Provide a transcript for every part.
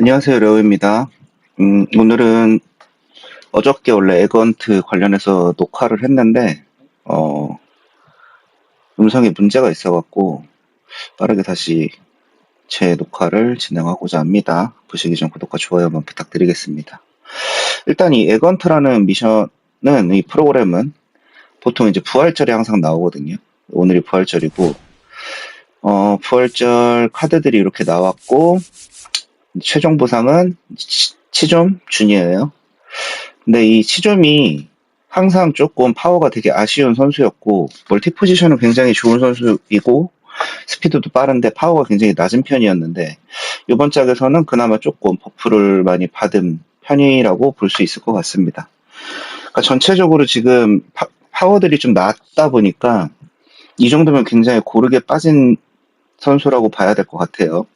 안녕하세요, 레오입니다. 음, 오늘은 어저께 원래 에건트 관련해서 녹화를 했는데, 어, 음성에 문제가 있어갖고, 빠르게 다시 제 녹화를 진행하고자 합니다. 보시기 전 구독과 좋아요 한번 부탁드리겠습니다. 일단 이 에건트라는 미션은, 이 프로그램은 보통 이제 부활절에 항상 나오거든요. 오늘이 부활절이고, 어, 부활절 카드들이 이렇게 나왔고, 최종 보상은 치- 치좀 준이에요. 근데 이 치좀이 항상 조금 파워가 되게 아쉬운 선수였고 멀티 포지션은 굉장히 좋은 선수이고 스피드도 빠른데 파워가 굉장히 낮은 편이었는데 이번 짝에서는 그나마 조금 버프를 많이 받은 편이라고 볼 수 있을 것 같습니다. 그러니까 전체적으로 지금 파, 파워들이 좀 낮다 보니까 이 정도면 굉장히 고르게 빠진 선수라고 봐야 될 것 같아요.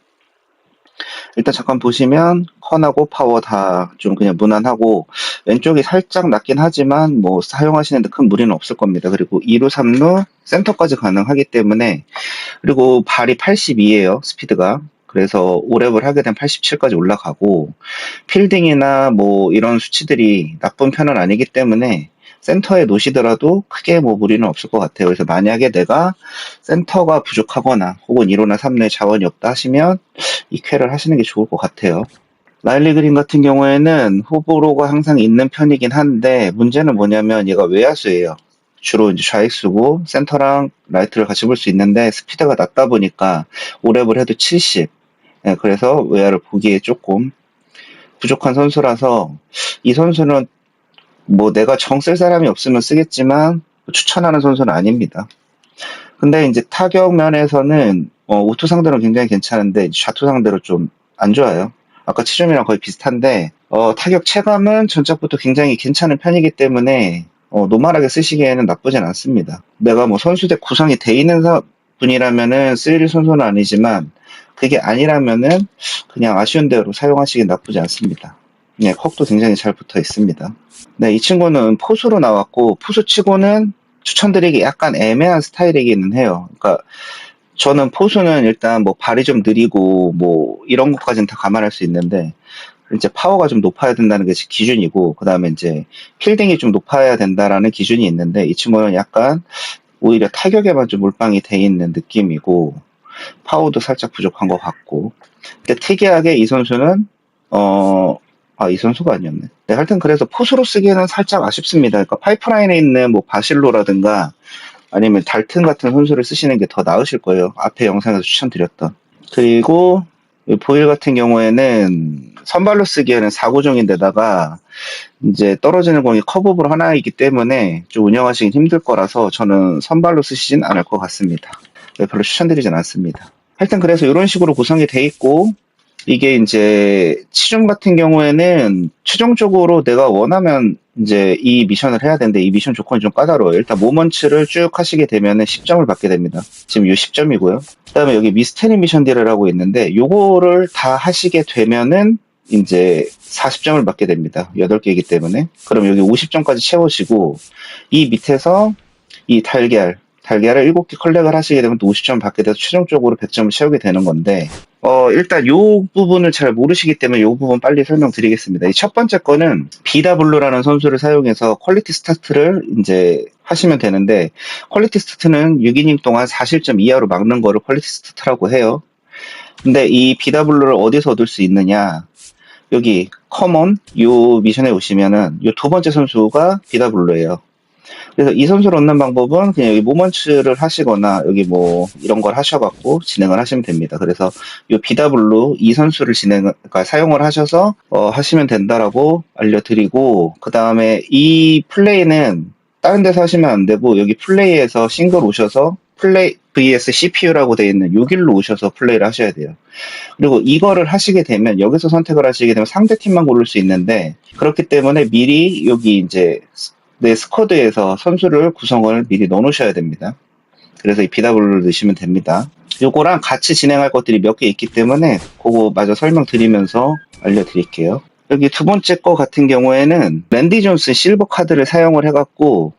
일단 잠깐 보시면 컨하고 파워 다 좀 그냥 무난하고 왼쪽이 살짝 낮긴 하지만 뭐 사용하시는데 큰 무리는 없을 겁니다. 그리고 2루, 3루 센터까지 가능하기 때문에 그리고 발이 82예요 스피드가 그래서 오랩을 하게 되면 87까지 올라가고 필딩이나 뭐 이런 수치들이 나쁜 편은 아니기 때문에 센터에 놓으시더라도 크게 뭐 무리는 없을 것 같아요. 그래서 만약에 내가 센터가 부족하거나 혹은 1호나 3루에 자원이 없다 하시면 이 퀘를 하시는 게 좋을 것 같아요. 라일리 그린 같은 경우에는 후보로가 항상 있는 편이긴 한데 문제는 뭐냐면 얘가 외야수예요. 주로 이제 좌익수고 센터랑 라이트를 같이 볼 수 있는데 스피드가 낮다 보니까 오랩을 해도 70. 예, 그래서 외야를 보기에 조금 부족한 선수라서 이 선수는 뭐 내가 정 쓸 사람이 없으면 쓰겠지만 추천하는 선수는 아닙니다. 근데 이제 타격 면에서는 어, 우투 상대로 굉장히 괜찮은데 좌투 상대로 좀 안 좋아요. 아까 치점이랑 거의 비슷한데 어, 타격 체감은 전작부터 굉장히 괜찮은 편이기 때문에 어, 노멀하게 쓰시기에는 나쁘진 않습니다. 내가 뭐 선수대 구성이 돼 있는 사- 분이라면은 쓸 선수는 아니지만 그게 아니라면은 그냥 아쉬운 대로 사용하시기 나쁘지 않습니다. 네, 컵도 굉장히 잘 붙어 있습니다. 네, 이 친구는 포수로 나왔고 포수치고는 추천드리기 약간 애매한 스타일이기는 해요. 그러니까 저는 포수는 일단 뭐 발이 좀 느리고 뭐 이런 것까지는 다 감안할 수 있는데 이제 파워가 좀 높아야 된다는 게 기준이고 그 다음에 이제 필딩이 좀 높아야 된다라는 기준이 있는데 이 친구는 약간 오히려 타격에만 좀 몰빵이 돼 있는 느낌이고 파워도 살짝 부족한 것 같고 근데 특이하게 이 선수는 어 아, 이 선수가 아니었네. 네, 하여튼 그래서 포수로 쓰기에는 살짝 아쉽습니다. 그러니까 파이프라인에 있는 뭐 바실로라든가 아니면 달튼 같은 선수를 쓰시는 게 더 나으실 거예요. 앞에 영상에서 추천드렸던. 그리고 이 보일 같은 경우에는 선발로 쓰기에는 4구종인데다가 이제 떨어지는 공이 커브볼 하나이기 때문에 좀 운영하시기 힘들 거라서 저는 선발로 쓰시진 않을 것 같습니다. 네, 별로 추천드리진 않습니다. 하여튼 그래서 이런 식으로 구성이 돼 있고 이게 이제 치중 같은 경우에는 최종적으로 내가 원하면 이제 이 미션을 해야 되는데 이 미션 조건이 좀 까다로워요. 일단 모먼츠를 쭉 하시게 되면은 10점을 받게 됩니다. 지금 요 10점이고요. 그 다음에 여기 미스테리 미션 딜이라고 있는데 요거를 다 하시게 되면은 이제 40점을 받게 됩니다. 8개이기 때문에. 그럼 여기 50점까지 채우시고 이 밑에서 이 달걀 달걀을 7개 컬렉을 하시게 되면 또 50점 받게 돼서 최종적으로 100점을 채우게 되는 건데 어, 일단 요 부분을 잘 모르시기 때문에 요 부분 빨리 설명드리겠습니다. 이 첫 번째 거는 비다블루라는 선수를 사용해서 퀄리티 스타트를 이제 하시면 되는데 퀄리티 스타트는 6이닝 동안 4실점 이하로 막는 거를 퀄리티 스타트라고 해요. 근데 이 BW를 어디서 얻을 수 있느냐? 여기 커먼 요 미션에 오시면은 요 두 번째 선수가 BW예요. 그래서 이 선수를 얻는 방법은 그냥 여기 모먼츠를 하시거나 여기 뭐 이런 걸 하셔갖고 진행을 하시면 됩니다. 그래서 요 BW 이 선수를 진행, 그러니까 사용을 하셔서 어, 하시면 된다라고 알려드리고 그 다음에 이 플레이는 다른 데서 하시면 안 되고 여기 플레이에서 싱글 오셔서 플레이 vs CPU라고 되어 있는 요 길로 오셔서 플레이를 하셔야 돼요. 그리고 이거를 하시게 되면 여기서 선택을 하시게 되면 상대 팀만 고를 수 있는데 그렇기 때문에 미리 여기 이제 내 스쿼드에서 선수를 구성을 미리 넣어 놓으셔야 됩니다. 그래서 이 BW를 넣으시면 됩니다. 요거랑 같이 진행할 것들이 몇 개 있기 때문에 그거 마저 설명드리면서 알려드릴게요. 여기 두 번째 거 같은 경우에는 랜디 존스 실버 카드를 사용을 해갖고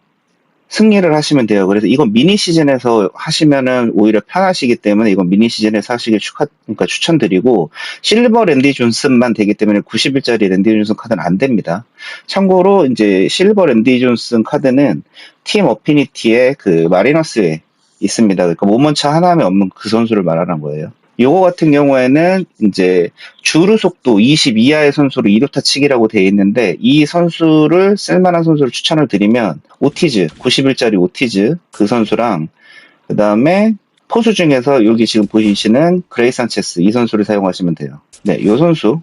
승리를 하시면 돼요. 그래서 이건 미니 시즌에서 하시면은 오히려 편하시기 때문에 이건 미니 시즌에서 하시길 축하, 그러니까 추천드리고 실버 랜디 존슨만 되기 때문에 90일짜리 랜디 존슨 카드는 안 됩니다. 참고로 이제 실버 랜디 존슨 카드는 팀 어피니티의 그 마리너스에 있습니다. 그러니까 모먼차 하나에 없는 그 선수를 말하는 거예요. 요거 같은 경우에는 이제 주루 속도 20 이하의 선수로 2루타 치기라고 되어 있는데 이 선수를 쓸만한 선수를 추천을 드리면 오티즈 90일짜리 오티즈 그 선수랑 그 다음에 포수 중에서 여기 지금 보이시는 그레이 산체스 이 선수를 사용하시면 돼요. 네, 요 선수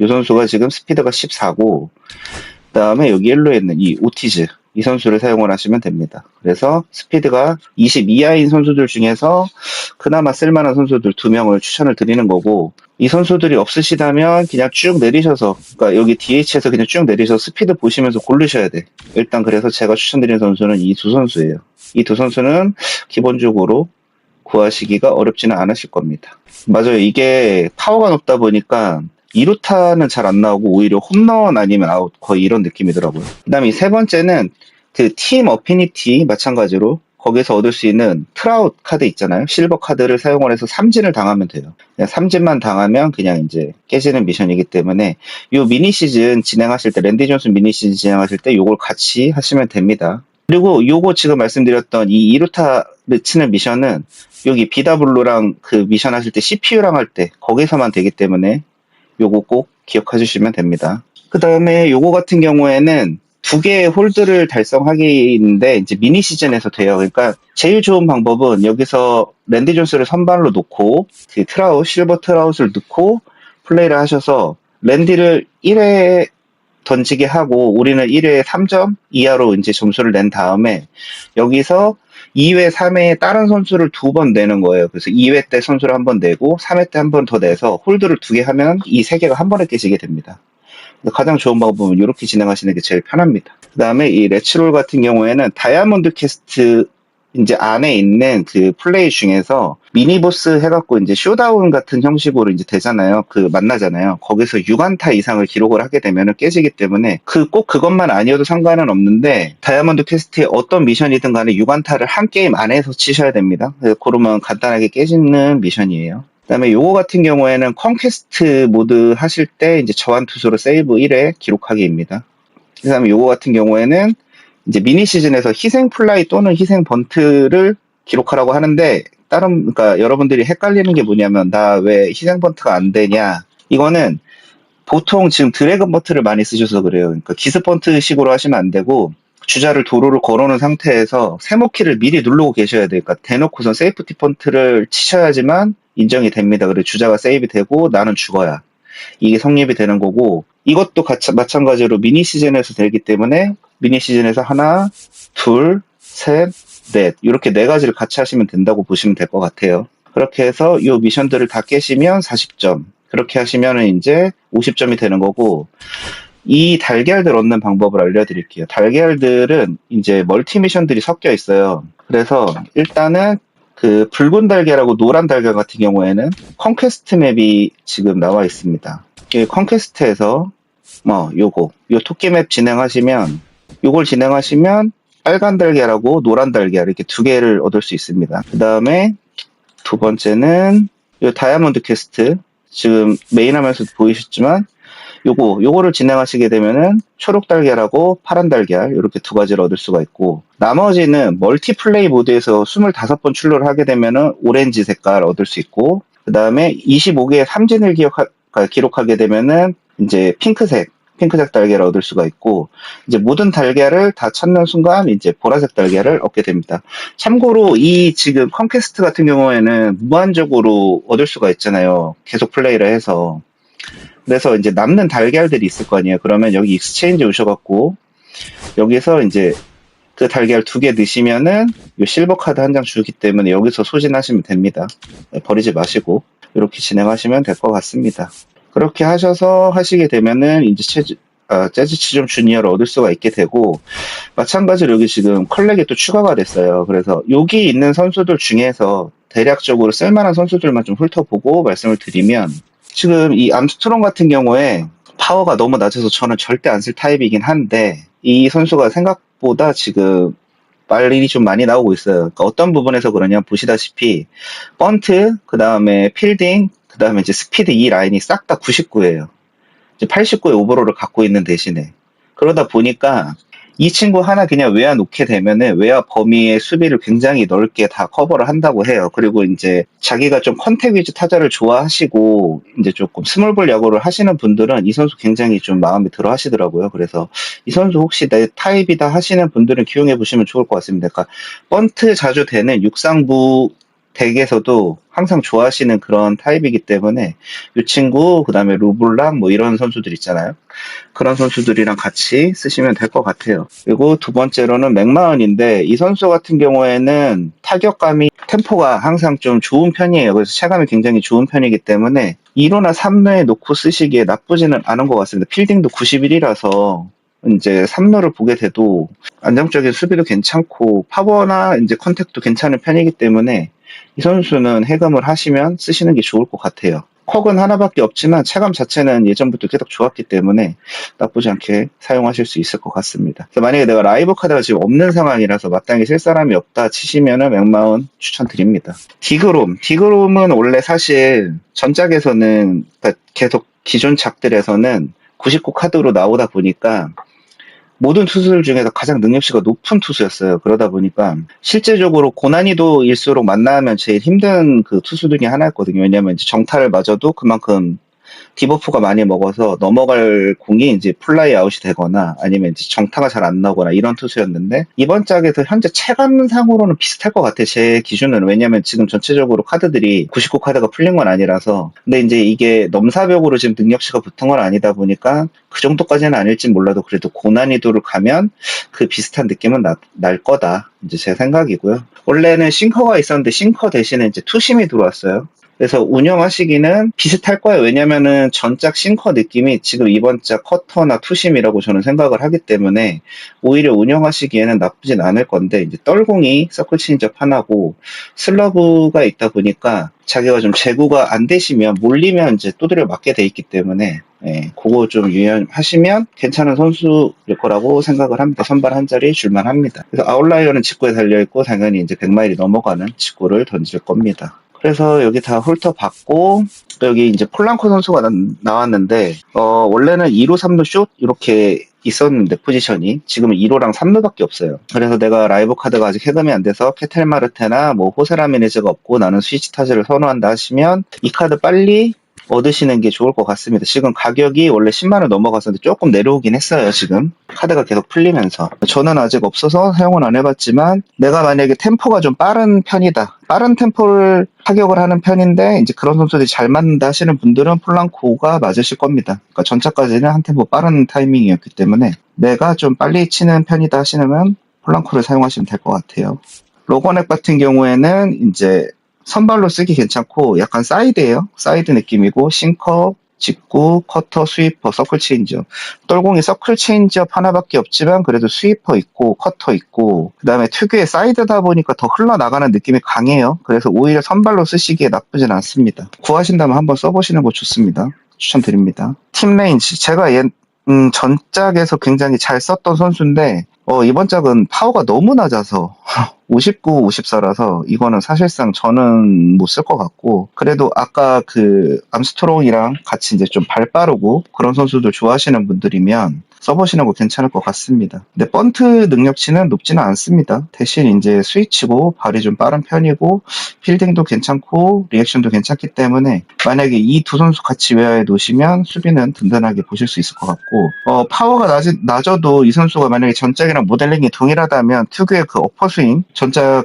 요 선수가 지금 스피드가 14고 그 다음에 여기 옐로에 있는 이 오티즈 이 선수를 사용을 하시면 됩니다. 그래서 스피드가 20 이하인 선수들 중에서 그나마 쓸만한 선수들 두 명을 추천을 드리는 거고 이 선수들이 없으시다면 그냥 쭉 내리셔서 그러니까 여기 DH에서 그냥 쭉 내리셔서 스피드 보시면서 고르셔야 돼. 일단 그래서 제가 추천드리는 선수는 이 두 선수예요. 이 두 선수는 기본적으로 구하시기가 어렵지는 않으실 겁니다. 맞아요. 이게 파워가 높다 보니까 2루타는 잘 안 나오고 오히려 홈런 아니면 아웃 거의 이런 느낌이더라고요. 그 다음에 세 번째는 그 팀 어피니티 마찬가지로 거기서 얻을 수 있는 트라웃 카드 있잖아요. 실버 카드를 사용을 해서 삼진을 당하면 돼요. 그냥 삼진만 당하면 그냥 이제 깨지는 미션이기 때문에 요 미니 시즌 진행하실 때 랜디 존슨 미니 시즌 진행하실 때 요걸 같이 하시면 됩니다. 그리고 요거 지금 말씀드렸던 이 2루타를 치는 미션은 여기 비다블루랑 그 미션 하실 때 CPU랑 할 때 거기서만 되기 때문에 요거 꼭 기억해 주시면 됩니다. 그 다음에 요거 같은 경우에는 두 개의 홀드를 달성하기인데 이제 미니 시즌에서 돼요. 그러니까 제일 좋은 방법은 여기서 랜디 존스를 선발로 놓고 그 트라웃 실버 트라웃을 넣고 플레이를 하셔서 랜디를 1회 던지게 하고 우리는 1회에 3점 이하로 이제 점수를 낸 다음에 여기서 2회, 3회에 다른 선수를 두 번 내는 거예요. 그래서 2회 때 선수를 한 번 내고 3회 때 한 번 더 내서 홀드를 두 개 하면 이 세 개가 한 번에 깨지게 됩니다. 가장 좋은 방법은 이렇게 진행하시는 게 제일 편합니다. 그 다음에 이 레츠롤 같은 경우에는 다이아몬드 캐스트 이제 안에 있는 그 플레이 중에서 미니보스 해갖고 이제 쇼다운 같은 형식으로 이제 되잖아요. 그 만나잖아요. 거기서 6안타 이상을 기록을 하게 되면은 깨지기 때문에 그 꼭 그것만 아니어도 상관은 없는데 다이아몬드 퀘스트의 어떤 미션이든 간에 6안타를 한 게임 안에서 치셔야 됩니다. 그러면 간단하게 깨지는 미션이에요. 그다음에 요거 같은 경우에는 컨퀘스트 모드 하실 때 이제 저한 투수로 세이브 1회 기록하기입니다. 그다음에 요거 같은 경우에는 이제 미니 시즌에서 희생 플라이 또는 희생 번트를 기록하라고 하는데 다른 그러니까 여러분들이 헷갈리는 게 뭐냐면 나 왜 희생 번트가 안 되냐 이거는 보통 지금 드래곤 번트를 많이 쓰셔서 그래요. 그러니까 기스 번트식으로 하시면 안 되고 주자를 도로를 걸어놓은 상태에서 세모키를 미리 누르고 계셔야 돼요. 그러니까 대놓고선 세이프티 펀트를 치셔야지만 인정이 됩니다. 그리고 주자가 세이브 되고 나는 죽어야 이게 성립이 되는 거고 이것도 같이 마찬가지로 미니 시즌에서 되기 때문에 미니 시즌에서 하나, 둘, 셋, 넷 이렇게 네 가지를 같이 하시면 된다고 보시면 될 것 같아요. 그렇게 해서 이 미션들을 다 깨시면 40점 그렇게 하시면은 이제 50점이 되는 거고 이 달걀들 얻는 방법을 알려드릴게요. 달걀들은 이제 멀티 미션들이 섞여 있어요. 그래서 일단은 그 붉은 달걀하고 노란 달걀 같은 경우에는 컨퀘스트 맵이 지금 나와 있습니다. 이 컨퀘스트에서 뭐 요거 요 토끼 맵 진행하시면 요걸 진행하시면 빨간 달걀하고 노란 달걀 이렇게 두 개를 얻을 수 있습니다. 그 다음에 두 번째는 요 다이아몬드 퀘스트 지금 메인 하면서 보이셨지만 요거 요거를 진행하시게 되면은 초록 달걀하고 파란 달걀 이렇게 두 가지를 얻을 수가 있고 나머지는 멀티플레이 모드에서 25번 출루를 하게 되면은 오렌지 색깔 얻을 수 있고 그 다음에 25개의 삼진을 기억하, 기록하게 되면은 이제 핑크색 핑크색 달걀을 얻을 수가 있고 이제 모든 달걀을 다 찾는 순간 이제 보라색 달걀을 얻게 됩니다. 참고로 이 지금 컨퀘스트 같은 경우에는 무한적으로 얻을 수가 있잖아요. 계속 플레이를 해서 그래서 이제 남는 달걀들이 있을 거 아니에요. 그러면 여기 익스체인지 오셔갖고 여기서 이제 그 달걀 두 개 넣으시면은 이 실버 카드 한 장 주기 때문에 여기서 소진하시면 됩니다. 네, 버리지 마시고 이렇게 진행하시면 될 것 같습니다. 그렇게 하셔서 하시게 되면은 이제 체즈, 아, 재즈 치점 주니어를 얻을 수가 있게 되고 마찬가지로 여기 지금 컬렉이 또 추가가 됐어요. 그래서 여기 있는 선수들 중에서 대략적으로 쓸만한 선수들만 좀 훑어보고 말씀을 드리면 지금 이 암스트롱 같은 경우에 파워가 너무 낮아서 저는 절대 안 쓸 타입이긴 한데 이 선수가 생각보다 지금 말이 좀 많이 나오고 있어요. 그러니까 어떤 부분에서 그러냐 보시다시피 번트, 그 다음에 필딩, 그 다음에 이제 스피드 이 라인이 싹 다 99예요. 이제 89의 오버롤을 갖고 있는 대신에 그러다 보니까 이 친구 하나 그냥 외야 놓게 되면은 외야 범위의 수비를 굉장히 넓게 다 커버를 한다고 해요. 그리고 이제 자기가 좀 컨택 위주 타자를 좋아하시고 이제 조금 스몰볼 야구를 하시는 분들은 이 선수 굉장히 좀 마음에 들어 하시더라고요. 그래서 이 선수 혹시 내 타입이다 하시는 분들은 기용해 보시면 좋을 것 같습니다. 그러니까 번트 자주 되는 육상부 덱에서도 항상 좋아하시는 그런 타입이기 때문에 이 친구 그다음에 루블랑 뭐 이런 선수들 있잖아요. 그런 선수들이랑 같이 쓰시면 될 것 같아요. 그리고 두 번째로는 맥마은인데 이 선수 같은 경우에는 타격감이 템포가 항상 좀 좋은 편이에요. 그래서 체감이 굉장히 좋은 편이기 때문에 2루나 3루에 놓고 쓰시기에 나쁘지는 않은 것 같습니다. 필딩도 91이라서 이제 3루를 보게 돼도 안정적인 수비도 괜찮고 파워나 이제 컨택도 괜찮은 편이기 때문에 이 선수는 해금을 하시면 쓰시는 게 좋을 것 같아요. 컵은 하나밖에 없지만 체감 자체는 예전부터 계속 좋았기 때문에 나쁘지 않게 사용하실 수 있을 것 같습니다. 만약에 내가 라이브 카드가 지금 없는 상황이라서 마땅히 쓸 사람이 없다 치시면은 맥마운 추천드립니다. 디그롬. 디그롬은 원래 사실 전작에서는 그러니까 계속 기존 작들에서는 99 카드로 나오다 보니까 모든 투수들 중에서 가장 능력치가 높은 투수였어요. 그러다 보니까 실제적으로 고난이도 일수록 만나면 제일 힘든 그 투수 중에 하나였거든요. 왜냐하면 이제 정타를 맞아도 그만큼 디버프가 많이 먹어서 넘어갈 공이 이제 플라이 아웃이 되거나 아니면 이제 정타가 잘 안 나오거나 이런 투수였는데 이번 짝에서 현재 체감상으로는 비슷할 것 같아요. 제 기준은 왜냐면 지금 전체적으로 카드들이 99 카드가 풀린 건 아니라서 근데 이제 이게 넘사벽으로 지금 능력치가 붙은 건 아니다 보니까 그 정도까지는 아닐지 몰라도 그래도 고난이도를 가면 그 비슷한 느낌은 나- 날 거다. 이제 제 생각이고요. 원래는 싱커가 있었는데 싱커 대신에 이제 투심이 들어왔어요. 그래서 운영하시기는 비슷할 거예요. 왜냐면은 전작 싱커 느낌이 지금 이번 작 커터나 투심이라고 저는 생각을 하기 때문에 오히려 운영하시기에는 나쁘진 않을 건데 이제 떨공이 서클 체인지업 하나고 슬러브가 있다 보니까 자기가 좀 제구가 안 되시면 몰리면 이제 또드려 맞게 돼 있기 때문에 예, 그거 좀 유념하시면 괜찮은 선수일 거라고 생각을 합니다. 선발 한 자리 줄만 합니다. 그래서 아웃라이어는 직구에 달려 있고 당연히 이제 100마일이 넘어가는 직구를 던질 겁니다. 그래서 여기 다또 여기 이제 폴랑코 선수가 나, 왔는데 원래는 2루 3루 슛 이렇게 있었는데 포지션이 지금은 2루랑 3루밖에 없어요. 그래서 내가 라이브 카드가 아직 해금이 안 돼서 케텔 마르테나 뭐 호세라미네즈가 없고 나는 스위치 타즈를 선호한다 하시면 이 카드 빨리 얻으시는 게 좋을 것 같습니다. 지금 가격이 원래 10만 원 넘어갔었는데 조금 내려오긴 했어요, 지금. 카드가 계속 풀리면서. 저는 아직 없어서 사용은 안 해봤지만, 내가 만약에 템포가 좀 빠른 편이다. 빠른 템포를 타격을 하는 편인데, 이제 그런 선수들이 잘 맞는다 하시는 분들은 폴랑코가 맞으실 겁니다. 그러니까 전차까지는 한 템포 빠른 타이밍이었기 때문에, 내가 좀 빨리 치는 편이다 하시면, 폴랑코를 사용하시면 될 것 같아요. 로건액 같은 경우에는 이제 선발로 쓰기 괜찮고 약간 사이드예요. 사이드 느낌이고 싱커, 직구, 커터, 스위퍼, 서클 체인지업. 떨공이 서클 체인지업 하나밖에 없지만 그래도 스위퍼 있고 커터 있고 그다음에 특유의 사이드다 보니까 더 흘러나가는 느낌이 강해요. 그래서 오히려 선발로 쓰시기에 나쁘진 않습니다. 구하신다면 한번 써보시는 거 좋습니다. 추천드립니다. 팀 레인지 제가 얘 음, 전작에서 굉장히 잘 썼던 선수인데 어, 이번 작은 파워가 너무 낮아서 59, 54라서 이거는 사실상 저는 못 쓸 것 같고 그래도 아까 그 암스트롱이랑 같이 이제 좀 발 빠르고 그런 선수들 좋아하시는 분들이면 써보시는 거 괜찮을 것 같습니다. 근데 번트 능력치는 높지는 않습니다. 대신 이제 스위치고 발이 좀 빠른 편이고 필딩도 괜찮고 리액션도 괜찮기 때문에 만약에 이 두 선수 같이 외야에 놓으시면 수비는 든든하게 보실 수 있을 것 같고 어, 파워가 낮, 낮아도 이 선수가 만약에 전작이랑 모델링이 동일하다면 특유의 그 어퍼스윙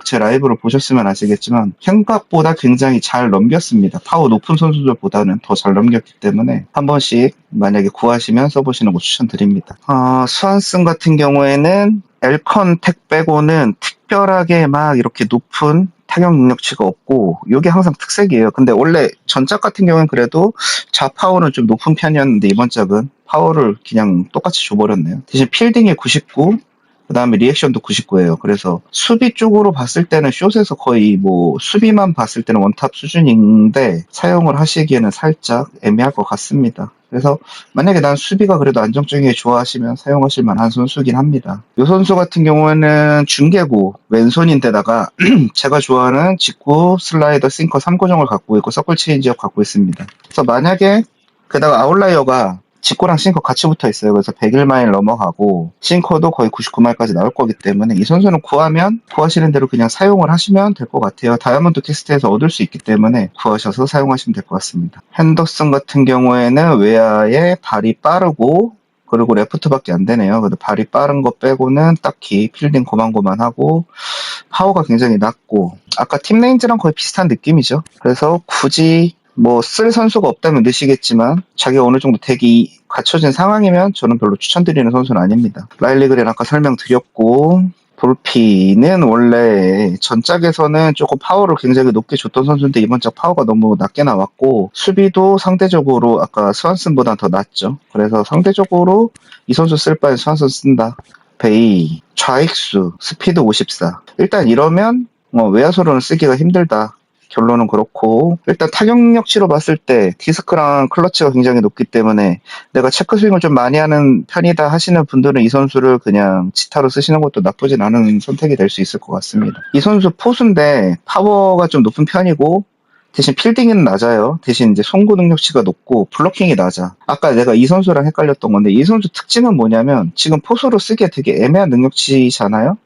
제 라이브를 보셨으면 아시겠지만 생각보다 굉장히 잘 넘겼습니다. 파워 높은 선수들보다는 더 잘 넘겼기 때문에 한 번씩 만약에 구하시면 써보시는 거 추천드립니다. 어, 수완슨 같은 경우에는 엘컨 택 빼고는 특별하게 막 이렇게 높은 타격 능력치가 없고 이게 항상 특색이에요. 근데 원래 전작 같은 경우는 그래도 좌파워는 좀 높은 편이었는데 이번 작은 파워를 그냥 똑같이 줘버렸네요. 대신 필딩이 99, 그 다음에 리액션도 99예요. 그래서 수비 쪽으로 봤을 때는 숏에서 거의 뭐 수비만 봤을 때는 원탑 수준인데 사용을 하시기에는 살짝 애매할 것 같습니다. 그래서 만약에 난 수비가 그래도 안정적인 게 좋아하시면 사용하실 만한 선수긴 합니다. 이 선수 같은 경우에는 중계고 왼손인데다가 제가 좋아하는 직구, 슬라이더, 싱커 3고정을 갖고 있고 서클 체인지업 갖고 있습니다. 그래서 만약에 게다가 아웃라이어가 직구랑 싱커 같이 붙어 있어요. 그래서 101마일 넘어가고 싱커도 거의 99마일까지 나올 거기 때문에 이 선수는 구하면 구하시는 대로 그냥 사용을 하시면 될 것 같아요. 다이아몬드 퀘스트에서 얻을 수 있기 때문에 구하셔서 사용하시면 될 것 같습니다. 핸더슨 같은 경우에는 외야에 발이 빠르고 그리고 레프트밖에 안 되네요. 그래도 발이 빠른 거 빼고는 딱히 필딩 고만고만하고 파워가 굉장히 낮고 아까 팀 레인지랑 거의 비슷한 느낌이죠. 그래서 굳이 뭐 쓸 선수가 없다면 넣으시겠지만 자기가 어느 정도 덱이 갖춰진 상황이면 저는 별로 추천드리는 선수는 아닙니다. 라일리 그랜 아까 설명드렸고 볼피는 원래 전작에서는 조금 파워를 굉장히 높게 줬던 선수인데 이번 작 파워가 너무 낮게 나왔고 수비도 상대적으로 아까 스완슨보다 더 낮죠. 그래서 상대적으로 이 선수 쓸 바엔 스완슨 쓴다. 베이, 좌익수, 스피드 54. 일단 이러면 어, 외야수로는 쓰기가 힘들다. 결론은 그렇고 일단 타격력치로 봤을 때 디스크랑 클러치가 굉장히 높기 때문에 내가 체크 스윙을 좀 많이 하는 편이다 하시는 분들은 이 선수를 그냥 치타로 쓰시는 것도 나쁘진 않은 선택이 될 수 있을 것 같습니다. 이 선수 포수인데 파워가 좀 높은 편이고 대신 필딩은 낮아요. 대신 이제 송구 능력치가 높고 블로킹이 낮아. 아까 내가 이 선수랑 헷갈렸던 건데 이 선수 특징은 뭐냐면 지금 포수로 쓰기에 되게 애매한 능력치잖아요.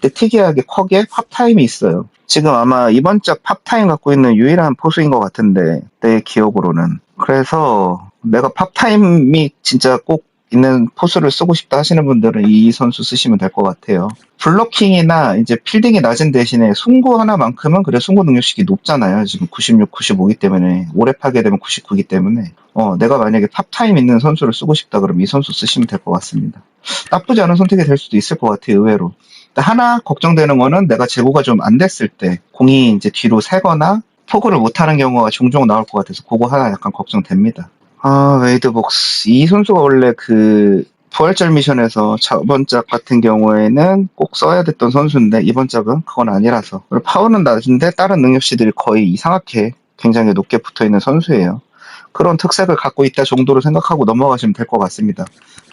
근데 특이하게 컵에 팝타임이 있어요. 지금 아마 이번 작 팝타임 갖고 있는 유일한 포수인 것 같은데 내 기억으로는. 그래서 내가 팝타임이 진짜 꼭 있는 포수를 쓰고 싶다 하시는 분들은 이 선수 쓰시면 될 것 같아요. 블로킹이나 이제 필딩이 낮은 대신에 송구 하나만큼은 그래 송구 능력식이 높잖아요. 지금 96, 95기 때문에 올해 파게 되면 99기 때문에 어 내가 만약에 팝타임 있는 선수를 쓰고 싶다 그러면 이 선수 쓰시면 될 것 같습니다. 나쁘지 않은 선택이 될 수도 있을 것 같아요. 의외로. 하나 걱정되는 거는 내가 재고가 좀 안 됐을 때 공이 이제 뒤로 새거나 포그를 못하는 경우가 종종 나올 것 같아서 그거 하나 약간 걱정됩니다. 아, 웨이드 복스. 이 선수가 원래 그, 부활절 미션에서 저번 작 같은 경우에는 꼭 써야 됐던 선수인데, 이번 작은 그건 아니라서. 파워는 낮은데, 다른 능력치들이 거의 이상하게 굉장히 높게 붙어 있는 선수예요. 그런 특색을 갖고 있다 정도로 생각하고 넘어가시면 될 것 같습니다.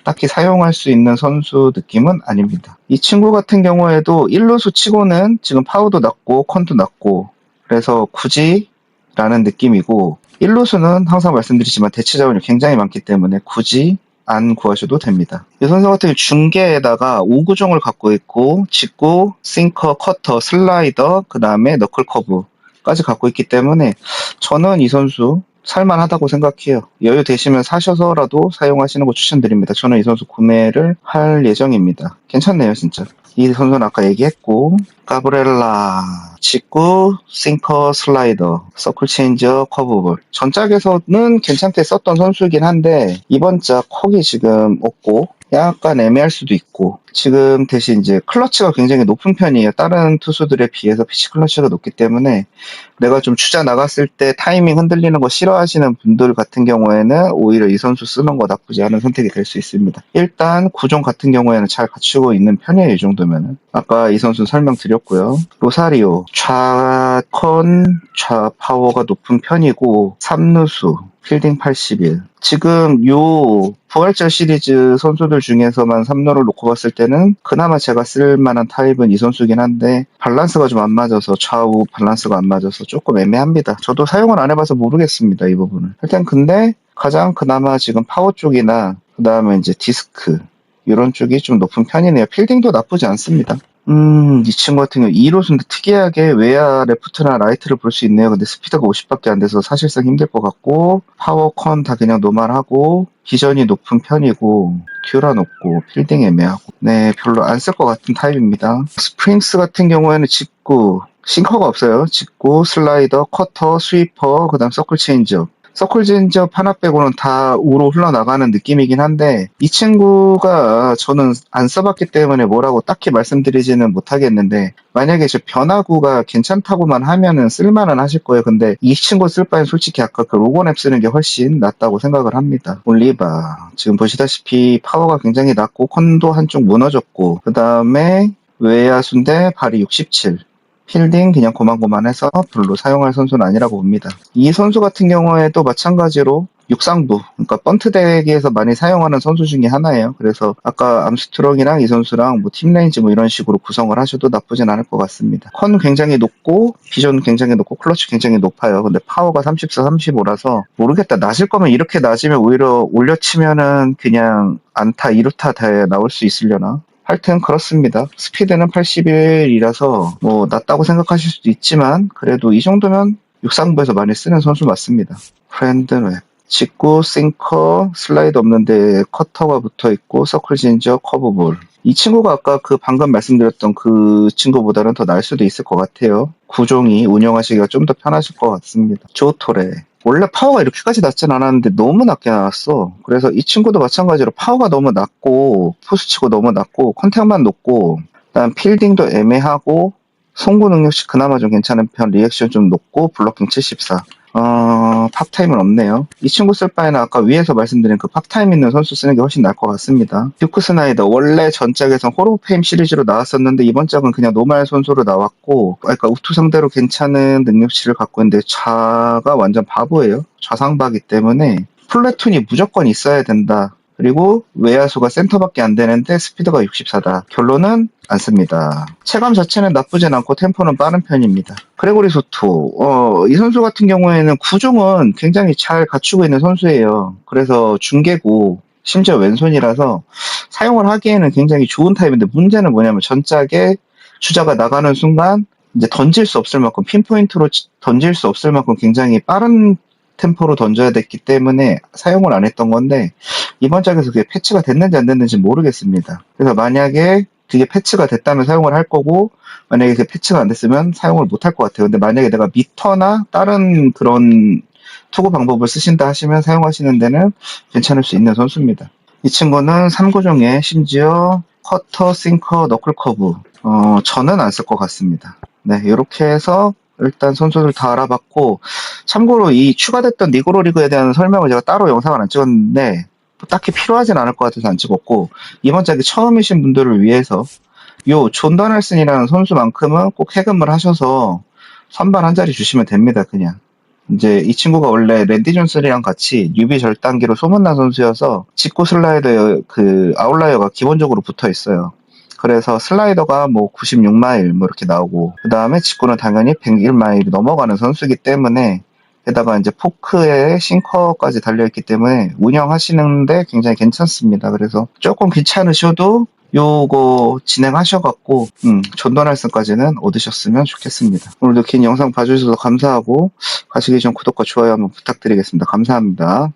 딱히 사용할 수 있는 선수 느낌은 아닙니다. 이 친구 같은 경우에도 1루수 치고는 지금 파워도 낮고, 컨도 낮고, 그래서 굳이 라는 느낌이고, 1루수는 항상 말씀드리지만 대체 자원이 굉장히 많기 때문에 굳이 안 구하셔도 됩니다. 이 선수 같은 경우 중계에다가 5구종을 갖고 있고 직구, 싱커, 커터, 슬라이더, 그 다음에 너클 커브 까지 갖고 있기 때문에 저는 이 선수 살만하다고 생각해요. 여유 되시면 사셔서라도 사용하시는 거 추천드립니다. 저는 이 선수 구매를 할 예정입니다. 괜찮네요, 진짜. 이 선수는 아까 얘기했고, 까브렐라, 직구, 싱커, 슬라이더, 서클 체인저, 커브볼. 전작에서는 괜찮게 썼던 선수이긴 한데, 이번 작 콕이 지금 없고, 약간 애매할 수도 있고, 지금 대신 이제 클러치가 굉장히 높은 편이에요. 다른 투수들에 비해서 피치 클러치가 높기 때문에, 내가 좀 주자 나갔을 때 타이밍 흔들리는 거 싫어하시는 분들 같은 경우에는 오히려 이 선수 쓰는 거 나쁘지 않은 선택이 될 수 있습니다. 일단 구종 같은 경우에는 잘 갖추고 있는 편이에요. 이 정도면은. 아까 이 선수 설명드렸고요. 로사리오 좌컨 좌 파워가 높은 편이고 3루수 필딩 81. 지금 요 부활절 시리즈 선수들 중에서만 3루를 놓고 봤을 때는 그나마 제가 쓸 만한 타입은 이 선수긴 한데 밸런스가 좀 안 맞아서 좌우 밸런스가 안 맞아서 조금 애매합니다. 저도 사용을 안 해봐서 모르겠습니다. 이 부분은. 일단 근데 가장 그나마 지금 파워 쪽이나 그 다음에 이제 디스크 이런 쪽이 좀 높은 편이네요. 필딩도 나쁘지 않습니다. 음, 이 친구 같은 경우 2로수인데 특이하게 외야 레프트나 라이트를 볼 수 있네요. 근데 스피드가 50밖에 안 돼서 사실상 힘들 것 같고 파워 컨 다 그냥 노멀하고 비전이 높은 편이고 큐라 높고 필딩 애매하고 네 별로 안 쓸 것 같은 타입입니다. 스프링스 같은 경우에는 직구 싱커가 없어요. 직구, 슬라이더, 커터, 스위퍼, 그 다음 서클 체인지업. 서클 체인지업 하나 빼고는 다 우로 흘러나가는 느낌이긴 한데 이 친구가 저는 안 써봤기 때문에 뭐라고 딱히 말씀드리지는 못하겠는데 만약에 저 변화구가 괜찮다고만 하면은 쓸만은 하실 거예요. 근데 이 친구 쓸 바엔 솔직히 아까 그 로고랩 쓰는 게 훨씬 낫다고 생각을 합니다. 올리바 지금 보시다시피 파워가 굉장히 낮고 컨도 한쪽 무너졌고 그 다음에 외야수인데 발이 67 필딩 그냥 고만고만해서 별로 사용할 선수는 아니라고 봅니다. 이 선수 같은 경우에도 마찬가지로 육상부, 그러니까 번트 대기에서 많이 사용하는 선수 중에 하나예요. 그래서 아까 암스트롱이랑 이 선수랑 뭐 팀레인지 뭐 이런 식으로 구성을 하셔도 나쁘진 않을 것 같습니다. 컨 굉장히 높고 비전 굉장히 높고 클러치 굉장히 높아요. 근데 파워가 34, 35라서 모르겠다. 낮을 거면 이렇게 낮으면 오히려 올려치면은 그냥 안타, 2루타 다 나올 수 있으려나? 하여튼 그렇습니다. 스피드는 81이라서 뭐 낮다고 생각하실 수도 있지만 그래도 이 정도면 육상부에서 많이 쓰는 선수 맞습니다. 프렌드웹. 직구, 싱커, 슬라이드 없는데 커터가 붙어 있고 서클 진저, 커브볼. 이 친구가 아까 그 방금 말씀드렸던 그 친구보다는 더 나을 수도 있을 것 같아요. 구종이 운영하시기가 좀 더 편하실 것 같습니다. 조토레. 원래 파워가 이렇게까지 낮진 않았는데 너무 낮게 나왔어. 그래서 이 친구도 마찬가지로 파워가 너무 낮고 포스치고 너무 낮고 컨택만 높고 그다음 필딩도 애매하고 송구 능력치 그나마 좀 괜찮은 편 리액션 좀 높고 블로킹 74. 어, 팝타임은 없네요. 이 친구 쓸 바에는 아까 위에서 말씀드린 그 팝타임 있는 선수 쓰는 게 훨씬 나을 것 같습니다. 듀크 스나이더 원래 전작에선 호로페임 시리즈로 나왔었는데 이번 작은 그냥 노말 선수로 나왔고 그러니까 우투 상대로 괜찮은 능력치를 갖고 있는데 좌가 완전 바보예요. 좌상바기 때문에 플래툰이 무조건 있어야 된다. 그리고 외야수가 센터밖에 안 되는데 스피드가 64다. 결론은 안 씁니다. 체감 자체는 나쁘진 않고 템포는 빠른 편입니다. 그레고리 소토, 어, 이 선수 같은 경우에는 구종은 굉장히 잘 갖추고 있는 선수예요. 그래서 중계고, 심지어 왼손이라서 사용을 하기에는 굉장히 좋은 타입인데 문제는 뭐냐면 전작에 주자가 나가는 순간 이제 던질 수 없을 만큼 핀포인트로 치- 던질 수 없을 만큼 굉장히 빠른 템포로 던져야 됐기 때문에 사용을 안 했던 건데 이번 작에서 그게 패치가 됐는지 안 됐는지 모르겠습니다. 그래서 만약에 그게 패치가 됐다면 사용을 할 거고 만약에 그게 패치가 안 됐으면 사용을 못 할 것 같아요. 근데 만약에 내가 미터나 다른 그런 투구 방법을 쓰신다 하시면 사용하시는 데는 괜찮을 수 있는 선수입니다. 이 친구는 3구종에 심지어 커터, 싱커, 너클 커브 어, 저는 안 쓸 것 같습니다. 네, 이렇게 해서 일단 선수들 다 알아봤고 참고로 이 추가됐던 니그로 리그에 대한 설명을 제가 따로 영상을 안 찍었는데 뭐 딱히 필요하진 않을 것 같아서 안 찍었고 이번 작이 처음이신 분들을 위해서 요존 더널슨이라는 선수만큼은 꼭 해금을 하셔서 선발 한 자리 주시면 됩니다 그냥 이제 이 친구가 원래 랜디 존슨이랑 같이 뉴비 절단기로 소문난 선수여서 직구 슬라이더 그 아웃라이어가 기본적으로 붙어 있어요. 그래서 슬라이더가 뭐 96마일 뭐 이렇게 나오고 그 다음에 직구는 당연히 101마일이 넘어가는 선수이기 때문에 게다가 이제 포크에 싱커까지 달려있기 때문에 운영하시는데 굉장히 괜찮습니다. 그래서 조금 귀찮으셔도 요거 진행하셔갖고 음, 전도날슨까지는 얻으셨으면 좋겠습니다. 오늘도 긴 영상 봐주셔서 감사하고 가시기 전 구독과 좋아요 한번 부탁드리겠습니다. 감사합니다.